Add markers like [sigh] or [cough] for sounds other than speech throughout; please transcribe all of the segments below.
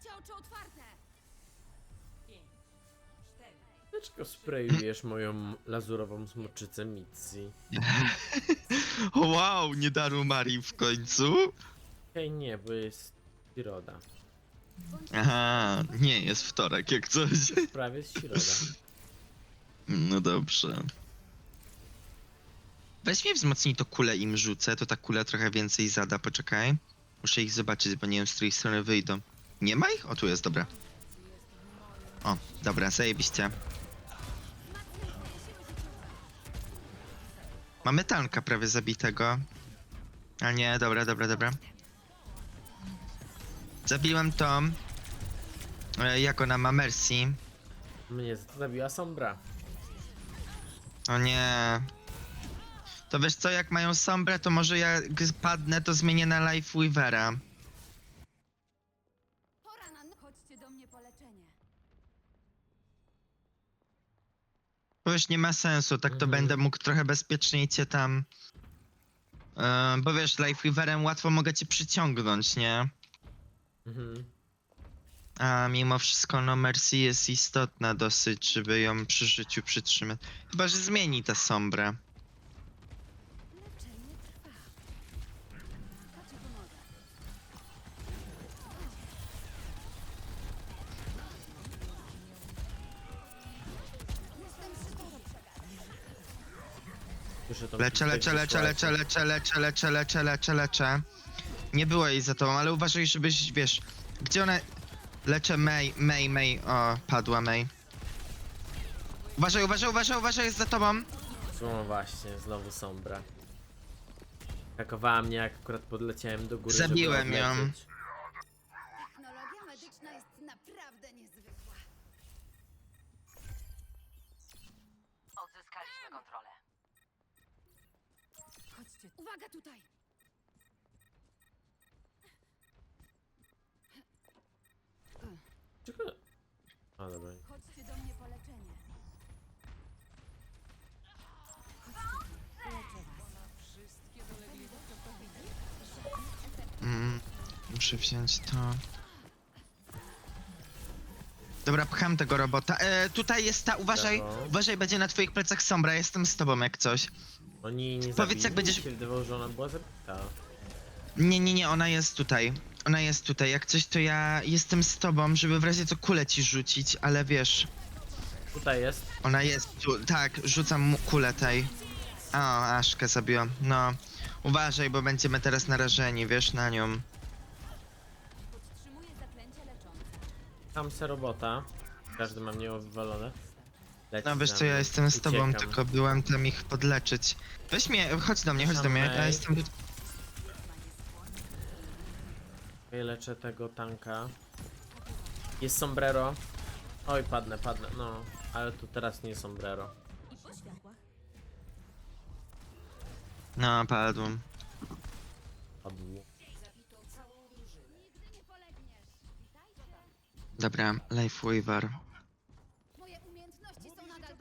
Miejcie oczy otwarte! Dlaczego sprayujesz moją lazurową smoczycę Mitzi? Wow, nie darł Marii w końcu? Hej, nie, bo jest środa. Aha, nie, jest wtorek, jak coś. Prawie jest środa. No dobrze. Weź mnie wzmocnij to kulę im rzucę, to ta kula trochę więcej zada, poczekaj. Muszę ich zobaczyć, bo nie wiem z której strony wyjdą. Nie ma ich? O, tu jest, dobra. O, dobra, zajebiście. Mamy tanka prawie zabitego. A nie, dobra, dobra, dobra. Zabiłem to. E, Jak ona ma Mercy? Mnie zabiła Sombra. O nie. To wiesz co, jak mają sombrę, to może jak padnę, to zmienię na Life Weavera. Bo wiesz, nie ma sensu, tak to Mhm. będę mógł trochę bezpieczniej cię tam... E, bo wiesz, Life łatwo mogę cię przyciągnąć, nie? Mhm. A mimo wszystko, no Mercy jest istotna dosyć, żeby ją przy życiu przytrzymać. Chyba, że zmieni ta sombrę. Słyszę tą Leczę, leczę, leczę, leczę, leczę, leczę, leczę, leczę, leczę, leczę. Nie było jej za tobą, ale uważaj, żebyś, wiesz, gdzie ona... Leczę May, May, May, o, padła May. Uważaj, uważaj, uważaj, uważaj, jest za tobą. No właśnie, znowu Sombra. Hakowała mnie, jak akurat podleciałem do góry, Zabiłem żeby ją. odlecieć. Chodźcie. Uwaga tutaj! Czego? A dobra. Chodźcie do mnie po leczenie. Mm, muszę wziąć to. Dobra, pcham tego robota. E, tutaj jest ta, uważaj, Brawo. uważaj, będzie na twoich plecach sombra, jestem z tobą jak coś. Oni nie Powiedz, jak będziesz- wydawało, że ona była zabita. Nie, nie, nie, ona jest tutaj. Ona jest tutaj. Jak coś, to ja jestem z tobą, żeby w razie co kulę ci rzucić, ale wiesz, Tutaj jest. ona jest tu. Tak, rzucam mu kulę tej. O, Aszkę zabiłam. No. Uważaj, bo będziemy teraz narażeni, wiesz, na nią. Podtrzymuję zaklęcie leczące. Tam se robota. Każdy ma mnie wywalone. Leci No wiesz za co, ja mną. jestem z tobą, Uciekam. tylko byłem tam ich podleczyć. Weź mnie, chodź do mnie, chodź do mnie. Ja Samej. jestem tu. Ja leczę tego tanka. Jest sombrero. Oj, padnę, padnę. No, ale tu teraz nie sombrero. No, padłem. Padło. Dobra, Life Weaver.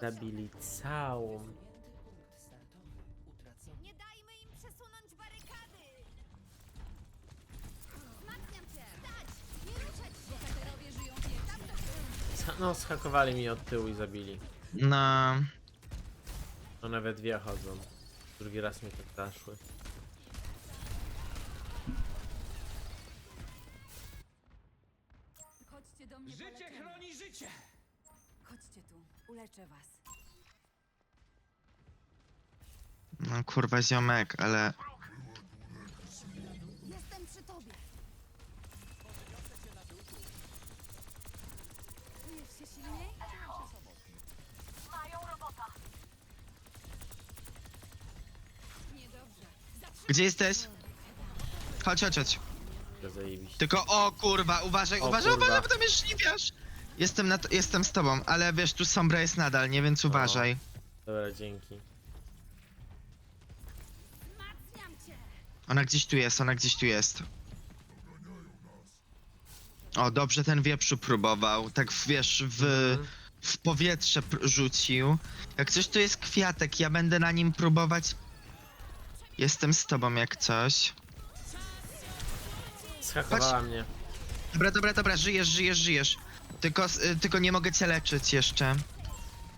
Zabili całą. Nie dajmy im przesunąć barykady! Wzmacniam cię! Stać! Nie ruszać się! Bohaterowie żyją wiecznie. Ca- No, schakowali mi od tyłu i zabili. No, One we dwie chodzą. Drugi raz mi tak zaszły. Chodźcie do mnie po Życie leczenie. chroni życie! Chodźcie tu. Uleczę was. no kurwa ziomek, ale... Jestem przy tobie. Czujesz się silniej? Mają robota. Niedobrze. Gdzie jesteś? Chodź, chodź, chodź. To zajebiście. Tylko, o kurwa, uważaj, O uważaj, kurwa. uważaj, bo tam jest żniwiarz. Jestem, na to, jestem z tobą, ale wiesz, tu sombra jest nadal, nie? Więc uważaj. Dobra, dzięki. Ona gdzieś tu jest, ona gdzieś tu jest. O, dobrze ten wieprzu próbował. Tak, wiesz, w, Mhm. w powietrze pr- rzucił. Jak coś tu jest kwiatek, ja będę na nim próbować. Jestem z tobą jak coś. Schakowała mnie. Dobra, dobra, dobra, żyjesz, żyjesz, żyjesz. Tylko, s- y, tylko nie mogę cię leczyć jeszcze.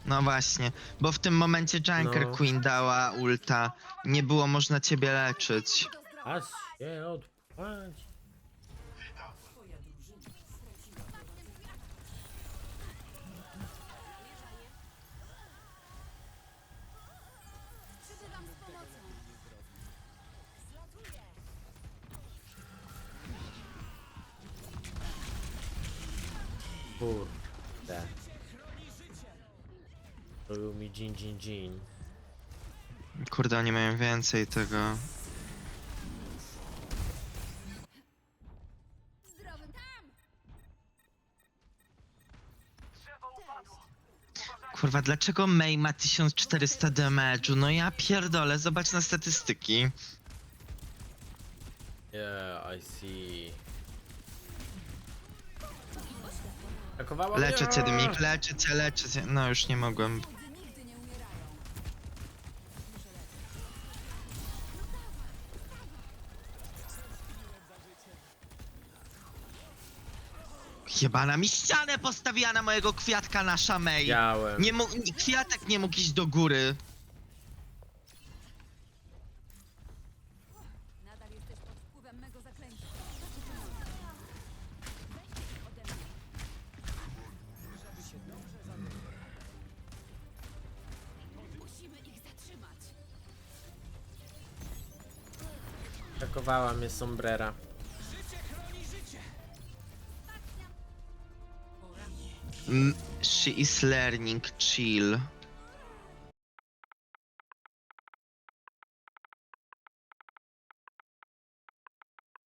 No właśnie, bo w tym momencie Junker No. Queen dała ulta. Nie było można ciebie leczyć. Aż się. Kurde. Robił mi dżin dżin dżin. Kurde, oni mają więcej tego. Kurwa, dlaczego May ma 1400 damage'u? No ja pierdolę, zobacz na statystyki. Yeah, I see. Atakowała Leczę cię, Dymik, leczę cię, leczę cię. No już nie mogłem. Jebana mi ścianę postawiła na mojego kwiatka May. Widziałem. Nie mógł, kwiatek nie mógł iść do góry. Atakowała mnie sombrera. M she is learning, chill.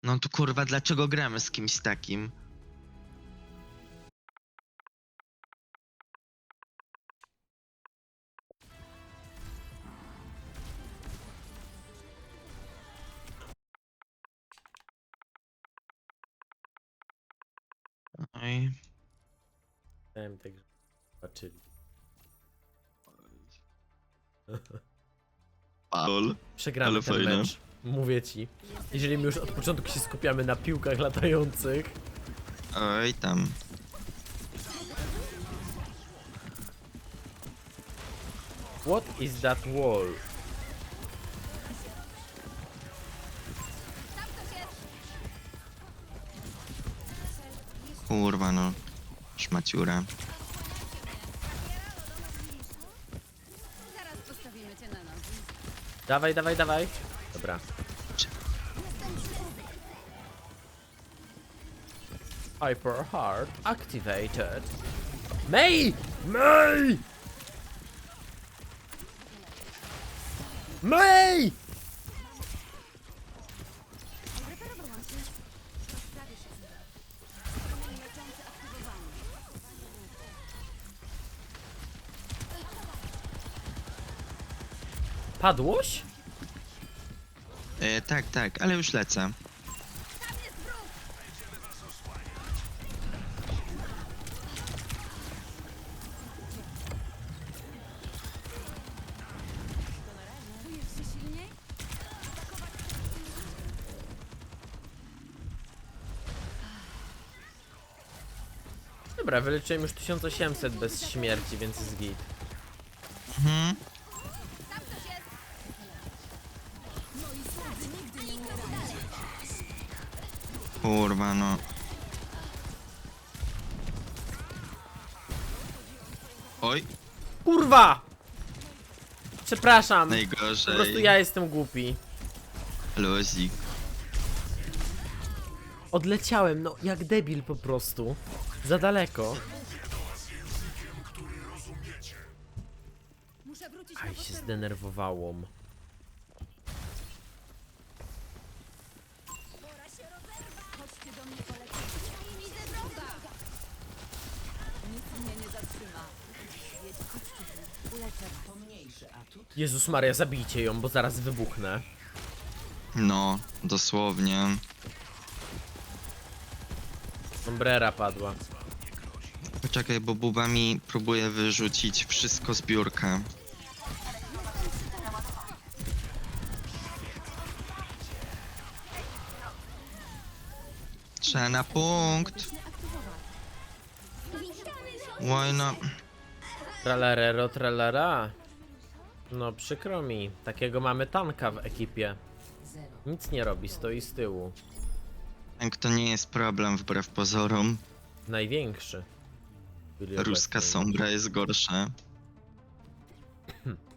No to kurwa, dlaczego gramy z kimś takim? Tak, żeby zobaczyli. Paul. Przegramy Ale ten fajne. mecz. Mówię ci. Jeżeli my już od początku się skupiamy na piłkach latających. Oj tam. What is that wall? Kurwa no. Szmaciura. Zaraz postawimy cię na nogi. Dawaj, dawaj, dawaj. Dobra. Hyper Heart activated. May! May! May! Reperowałam się. Rozprawię się z nim. Promień leczący aktywowany. Padłoś? E, tak, tak, ale już lecę. Dobra, wyleczyłem już 1800 bez śmierci, więc jest git. Mhm. Kurwa no. Oj, Kurwa! Przepraszam. Po najgorzej. prostu ja jestem głupi. Luzik. Odleciałem, no jak debil po prostu. Za daleko. Muszę wrócić na Aj, się posterunek. zdenerwowało. Pora się rozerwać! Chodźcie do mnie polecieć. Widzę wroga! Nic mnie nie zatrzyma. Jedź, chodźcie tu. Uleczę was. Jezus Maria, zabijcie ją, bo zaraz wybuchnę. No, dosłownie. Sombrera padła. Poczekaj, bo Buba mi próbuje wyrzucić wszystko z biurka. Trzeba na punkt. Medyczny aktywowany. Oj no. No przykro mi, takiego mamy tanka w ekipie. Nic nie robi, stoi z tyłu. Tank to nie jest problem wbrew pozorom. Największy. Byli Ruska obecni. sombra jest gorsza. [clears throat]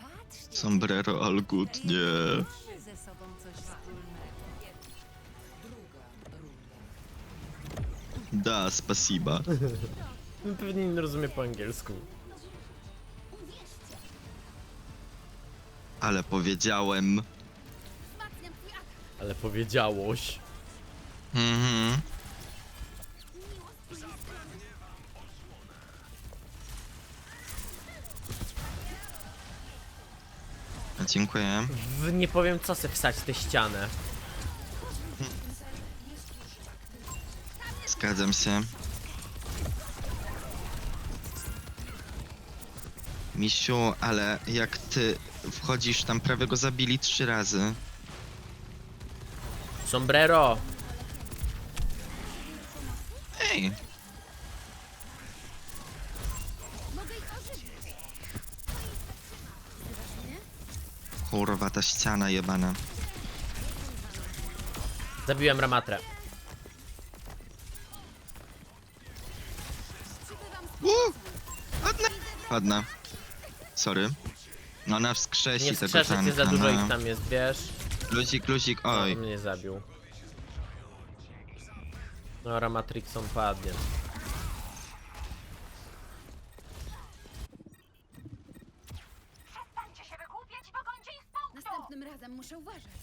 Patrzcie, Sombrero all good, nie. ze sobą coś wspólnego. Da, spasiba. [laughs] Pewnie nie rozumie po angielsku. Ale powiedziałem. Ale powiedziałoś. Mhm. Dziękuję. W, nie powiem co se wstać tę ścianę. Zgadzam się. Misiu, ale jak ty wchodzisz tam, prawie go zabili trzy razy. Sombrero! Ej, ta ściana jebana. Zabiłem Ramatrę. Uuu, padnę. Padnę. Sorry. No ona wskrzesi Nie tego wskrzeszę cię, za tanka, dużo no. ich tam jest, wiesz? Luzik, luzik, oj. On mnie zabił. No, Ramatrixon padnie. Muszę uważać.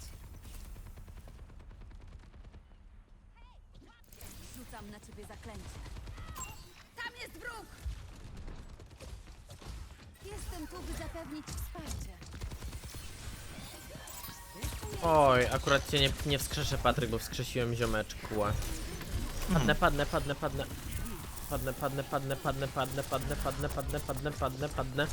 Rzucam na ciebie zaklęcie. Tam jest wróg! Jestem tu, by zapewnić wsparcie. Oj, akurat cię nie, nie wskrzeszę, Patryk, bo wskrzesiłem ziomeczku. Padnę, padnę, padnę, padnę. Padnę, padnę, padnę, padnę, padnę, padnę, padnę, padnę, padnę, padnę, padnę.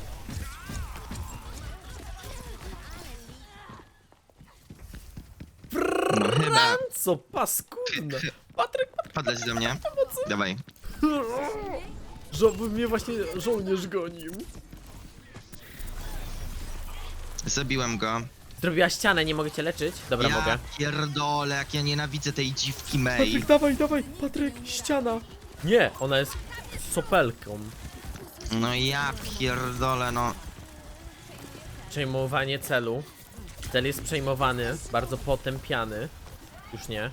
Co paskudne! Patryk, Padać do mnie. Dawaj. żeby mnie właśnie żołnierz gonił. Zabiłem go. Zrobiła ścianę, nie mogę cię leczyć? Dobra, ja mogę. pierdolę, jak ja nienawidzę tej dziwki May. dawaj, dawaj, Patryk, ściana. Nie, ona jest sopelką. No ja pierdolę, no. Przejmowanie celu. Cel jest przejmowany, bardzo potępiany. Już nie.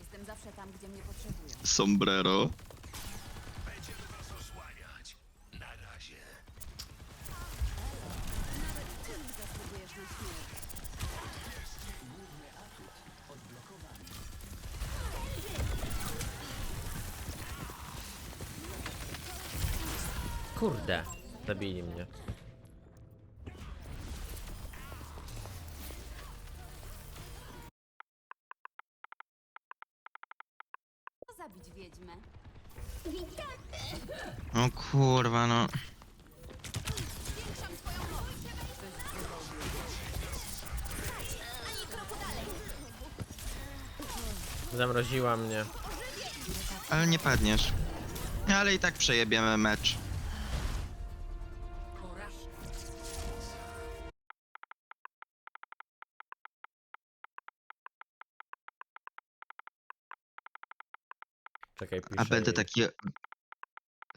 Jestem zawsze tam, gdzie mnie potrzebują. Sombrero. Kurde, zabili mnie. Zabić wiedźmę? O kurwa, no. Zwiększam swoją moc. Ani kroku dalej. Zamroziła mnie. Ale nie padniesz. Ale i tak przejebiemy mecz. Czekaj, piszę A będę jej. taki...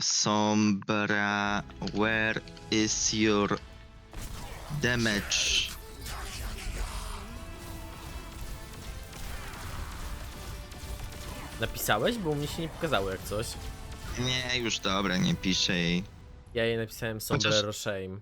Sombra, where is your damage? Napisałeś? Bo u mnie się nie pokazało jak coś. Nie, już dobra, nie piszę jej. Ja jej napisałem sombrero shame.